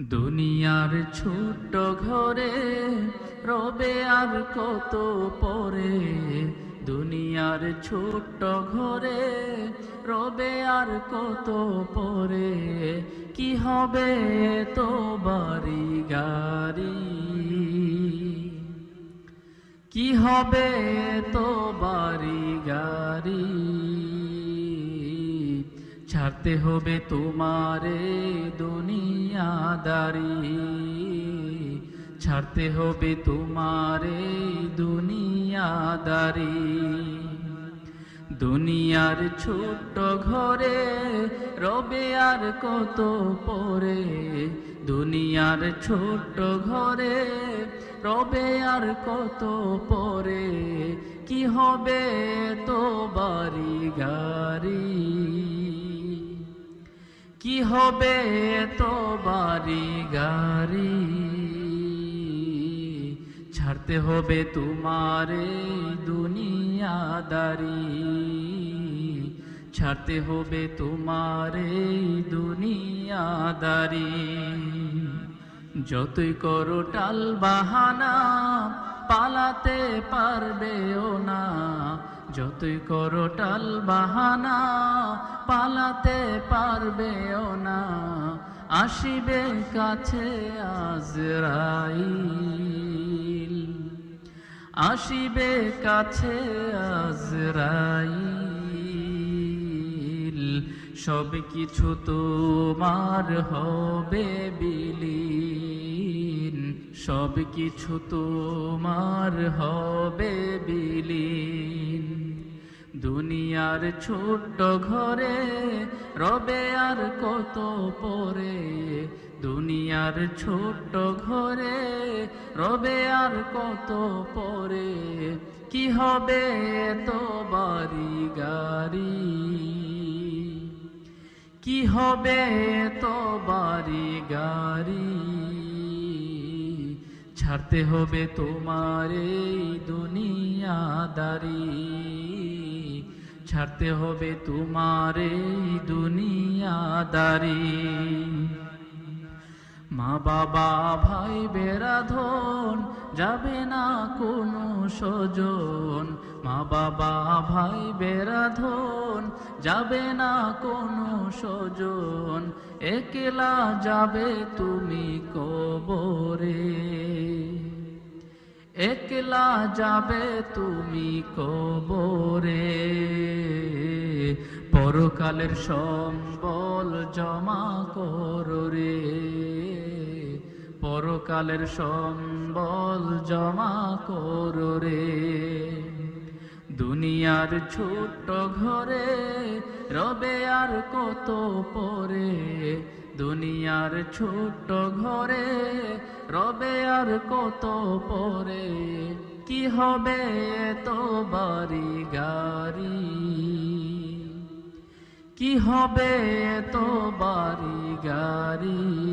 দুনিয়ার ছোট্ট ঘরে রবে আর কত পরে? দুনিয়ার ছোট্ট ঘরে রবে আর কত পরে? কি হবে তো বাড়ি গাড়ি? কি হবে তো বাড়ি গাড়ি? ছাড়তে হবে তোমারে দুনিয়াদারি ছাড়তে হবে তোমারে দুনিয়াদারি। দুনিয়ার ছোট্ট ঘরে রবে আর কত পরে। দুনিয়ার ছোট্ট ঘরে রবে আর কত পরে। কি হবে তো বাড়ি গাড়ি? কি হবে তো বাড়ি গাড়ি? ছাড়তে হবে তোমারে দুনিয়াদারি। ছাড়তে হবে তোমারে দুনিয়াদারি। যতই করো টাল বাহানা, পালাতে পারবেও না। যতই করো টাল বাহানা পালাতে পারবেও না। আসিবে কাছে আজরাইল। আসিবে কাছে আজরাইল। সব কিছু তোমার হবে বিলীন। সব কিছু তোমার হবে বিলীন। দুনিয়ার ছোট্ট ঘরে রবে আর কত পরে? দুনিয়ার ছোট্ট ঘরে রবে আর কত পরে? কি হবে তো বাড়ি গাড়ি কি হবে তো বাড়ি গাড়ি ছাড়তে হবে তোমার এই দুনিয়াদারি। ছাড়তে হবে তোমার এই দুনিয়াদারি। মা বাবা, ভাই বেড়া বেরাধন, যাবে না কোনো স্বজন। মা বাবা, ভাই বেড়া বেরাধন, যাবে না কোনো স্বজন। একলা যাবে তুমি কবরে। একলা যাবে তুমি কবরে। পরকালের সম্বল জমা করো রে। পরকালের সম্বল জমা করো রে। দুনিয়ার ছোট্ট ঘরে রবে আর কত পরে। দুনিয়ার ছোট্ট ঘরে রবে আর কত পরে? কি হবে তো বাড়ি গাড়ি? কি হবে তো বাড়ি গাড়ি?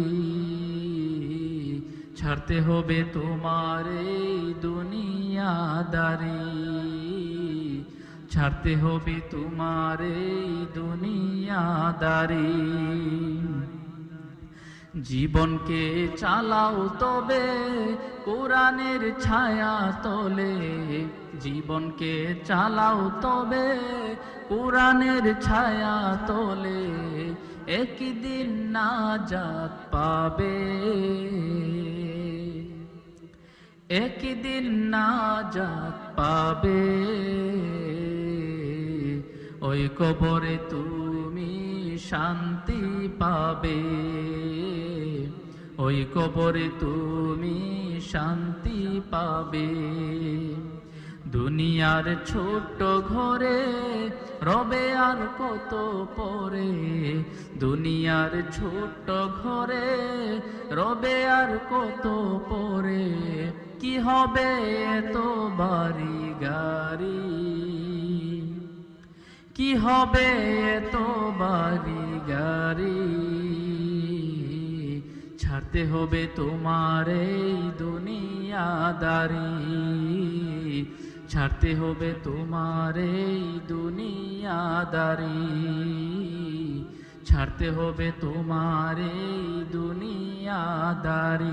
ছাড়তে হবে তোমার এই দুনিয়াদারি। ছাড়তে হবে তোমার এই দুনিয়াদারি। জীবনকে চালাও তবে কোরআনের ছায়া তলে। জীবনকে চালাও তবে কোরআনের ছায়া তলে। একদিন না জাত পাবে। একদিন না জাত পাবে। ওই কবরে তুমি শান্তি পাবে। ওই কবরে তুমি শান্তি পাবে। দুনিয়ার ছোট্ট ঘরে রবে আর কত পরে। দুনিয়ার ছোট্ট ঘরে রবে আর কত পরে। কি হবে তো বাড়ি গাড়ি? কি হবে তো বাড়ি গাড়ি? ছাড়তে হবে তোমার এই দুনিয়াদারি। ছাড়তে হবে তোমার এই দুনিয়াদারি। ছাড়তে হবে তোমার এই দুনিয়াদারি।